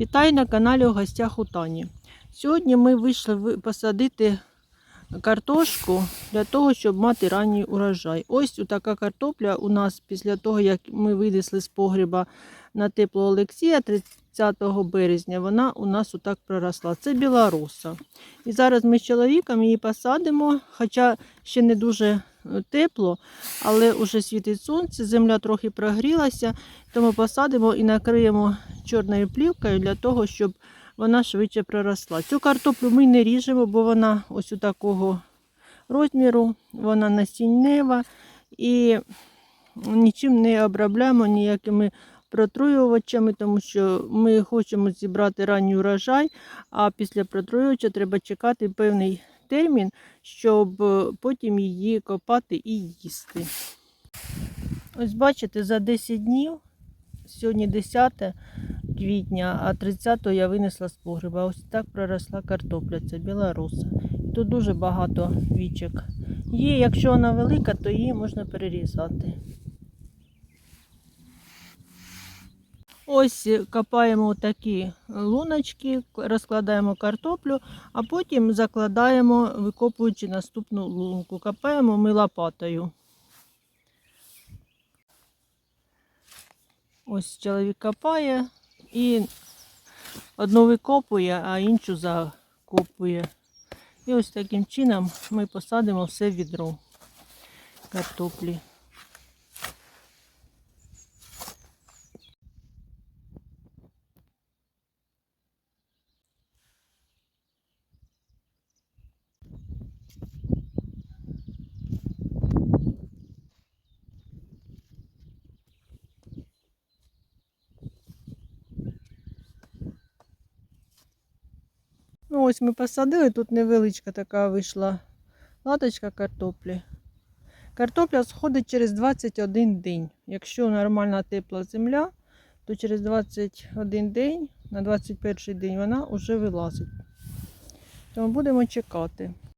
Вітаю на каналі у гостях у Тані. Сьогодні ми вийшли посадити картошку для того, щоб мати ранній урожай. Ось така картопля у нас після того, як ми винесли з погріба на тепло Олексія 30 березня, вона у нас отак проросла. Це білоруса. І зараз ми з чоловіком її посадимо, хоча ще не дуже е, тепло, але вже світить сонце, земля трохи прогрілася, тому посадимо і накриємо чорною плівкою для того, щоб вона швидше проросла. Цю картоплю ми не ріжемо, бо вона ось у такого розміру, вона насіннева і нічим не обробляємо ніякими протруювачами, тому що ми хочемо зібрати ранній урожай, а після протруювача треба чекати певний термін, щоб потім її копати і їсти. Ось бачите, за 10 днів, сьогодні 10 квітня, а 30-го я винесла з погреба. Ось так проросла картопля, це білоруса. Тут дуже багато вічок. Є, якщо вона велика, то її можна перерізати. Ось копаємо такі луночки, розкладаємо картоплю, а потім закладаємо, викопуючи наступну лунку. Копаємо ми лопатою. Ось чоловік копає і одну викопує, а іншу закопує. І ось таким чином ми посадимо все в відро картоплі. Ось ми посадили, тут невеличка така вийшла латочка картоплі. Картопля сходить через 21 день. Якщо нормальна тепла земля, то через 21 день, на 21 день вона вже вилазить. Тому будемо чекати.